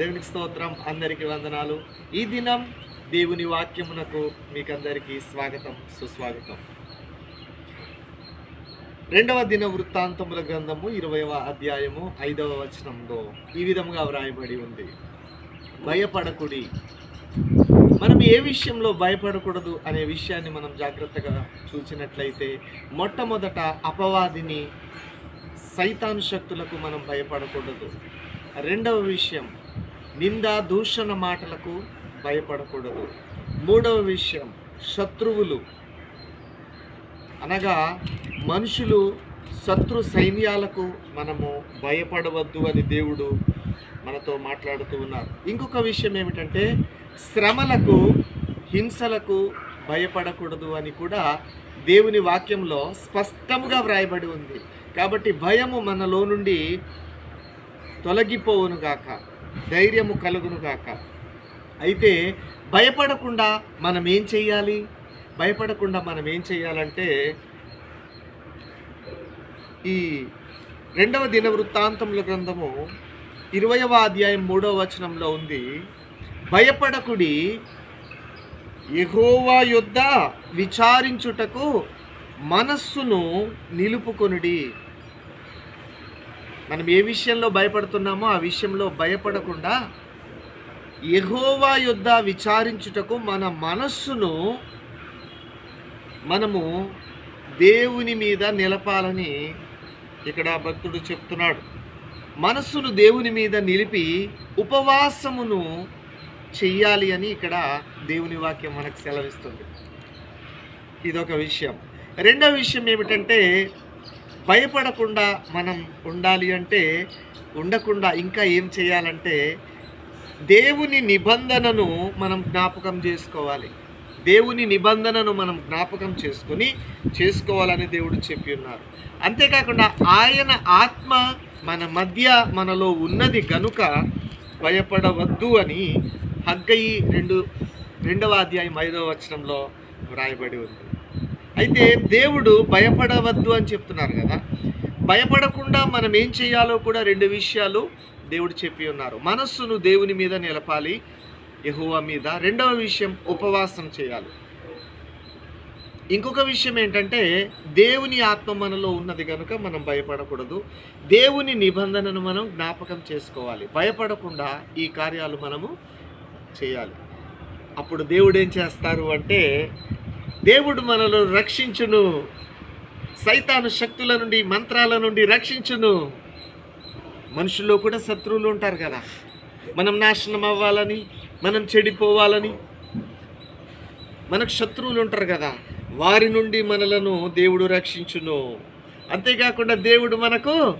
దేవునికి స్తోత్రం అందరికీ వందనాలు. ఈ దినం దేవుని వాక్యమునకు మీకందరికీ స్వాగతం సుస్వాగతం. రెండవ దిన వృత్తాంతముల గ్రంథము ఇరవైవ అధ్యాయము ఐదవ వచనంలో ఈ విధముగా వ్రాయబడి ఉంది. భయపడకుడి. మనం ఏ విషయంలో భయపడకూడదు అనే విషయాన్ని మనం జాగ్రత్తగా చూసినట్లయితే మొట్టమొదట అపవాదిని సైతాను శక్తులకు మనం భయపడకూడదు. రెండవ విషయం నింద దూషణ మాటలకు భయపడకూడదు. మూడవ విషయం శత్రువులు. అనగా మనుషులు శత్రు సైన్యాలకు మనము భయపడవద్దు అని దేవుడు మనతో మాట్లాడుతూ ఉన్నారు. ఇంకొక విషయం ఏమిటంటే శ్రమలకు హింసలకు భయపడకూడదు అని కూడా దేవుని వాక్యంలో స్పష్టంగా వ్రాయబడి ఉంది. కాబట్టి భయము మనలో నుండి తొలగిపోవునుగాక. ధైర్యము కలుగునుగాక అయితే భయపడకుండా మనం ఏం చేయాలి భయపడకుండా మనం ఏం చేయాలంటే ఈ రెండవ దిన వృత్తాంతముల గ్రంథము ఇరవయవ అధ్యాయం మూడవ వచనంలో ఉంది. భయపడకుడి ఎహోవా యొద్ద విచారించుటకు మనస్సును నిలుపుకొనుడి. మనం ఏ విషయంలో భయపడుతున్నామో ఆ విషయంలో భయపడకుండా ఎహోవా యొద్ద విచారించుటకు మన మనస్సును మనము దేవుని మీద నిలపాలని ఇక్కడ భక్తుడు చెప్తున్నాడు. మనస్సును దేవుని మీద నిలిపి ఉపవాసమును చెయ్యాలి అని ఇక్కడ దేవుని వాక్యం మనకు సెలవిస్తుంది. ఇదొక విషయం. రెండవ విషయం ఏమిటంటే భయపడకుండా మనం ఉండాలి అంటే ఉండకుండా ఇంకా ఏం చేయాలంటే దేవుని నిబంధనను మనం జ్ఞాపకం చేసుకోవాలి. దేవుని నిబంధనను మనం జ్ఞాపకం చేసుకొని చేసుకోవాలని దేవుడు చెప్పి ఉన్నారు. అంతేకాకుండా ఆయన ఆత్మ మన మధ్య మనలో ఉన్నది గనుక భయపడవద్దు అని హగ్గయి రెండు రెండవ అధ్యాయం ఐదవ వచనంలో వ్రాయబడి ఉంది. అయితే దేవుడు భయపడవద్దు అని చెప్తున్నారు కదా. భయపడకుండా మనం ఏం చేయాలో కూడా రెండు విషయాలు దేవుడు చెప్పి ఉన్నారు. మనస్సును దేవుని మీద నిలపాలి యహువా మీద. రెండవ విషయం ఉపవాసం చేయాలి. ఇంకొక విషయం ఏంటంటే దేవుని ఆత్మ మనలో ఉన్నది కనుక మనం భయపడకూడదు. దేవుని నిబంధనను మనం జ్ఞాపకం చేసుకోవాలి. భయపడకుండా ఈ కార్యాలు మనము చేయాలి. అప్పుడు దేవుడు ఏం చేస్తారు అంటే దేవుడు మనలో రక్షించును. సైతాను శక్తుల నుండి మంత్రాల నుండి రక్షించును. మనుషుల్లో కూడా శత్రువులు ఉంటారు కదా. మనం నాశనం అవ్వాలని మనం చెడిపోవాలని మనకు శత్రువులు ఉంటారు కదా. వారి నుండి మనలను దేవుడు రక్షించును. అంతేకాకుండా దేవుడు మనకు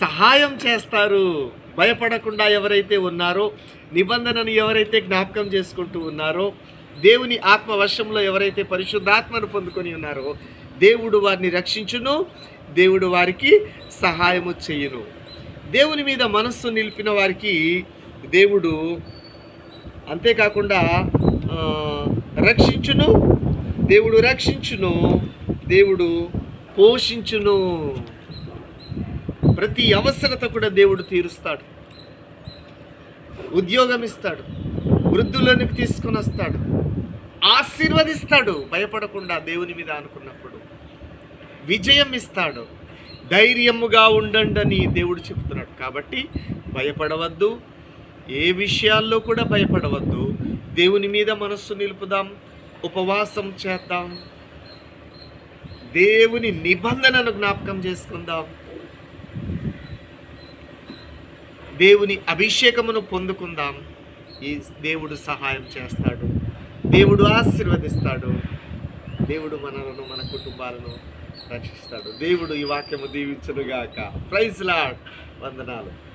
సహాయం చేస్తారు. భయపడకుండా ఎవరైతే ఉన్నారో నిబంధనను ఎవరైతే జ్ఞాపకం చేసుకుంటూ ఉన్నారో దేవుని ఆత్మ ఎవరైతే పరిశుద్ధాత్మను పొందుకొని ఉన్నారో దేవుడు వారిని రక్షించును దేవుడు వారికి సహాయము చేయును. దేవుని మీద మనస్సు నిలిపిన వారికి దేవుడు అంతేకాకుండా రక్షించును దేవుడు రక్షించును దేవుడు పోషించును. ప్రతి అవసరత కూడా దేవుడు తీరుస్తాడు. ఉద్యోగం ఇస్తాడు. వృద్ధులోనికి తీసుకొని వస్తాడు. ఆశీర్వదిస్తాడు భయపడకుండా దేవుని మీద అనుకున్నప్పుడు. విజయం ఇస్తాడు. ధైర్యముగా ఉండండి అని దేవుడు చెప్తున్నాడు. కాబట్టి భయపడవద్దు. ఏ విషయాల్లో కూడా భయపడవద్దు. దేవుని మీద మనస్సు నిలుపుదాం. ఉపవాసం చేద్దాం. దేవుని నిబంధనను జ్ఞాపకం చేసుకుందాం. దేవుని అభిషేకమును పొందుకుందాం. ఈ దేవుడు సహాయం చేస్తాడు. దేవుడు ఆశీర్వదిస్తాడు. దేవుడు మనలను మన కుటుంబాలను రక్షిస్తాడు. దేవుడు ఈ వాక్యము దీవించునుగాక. Praise Lord. వందనాలు.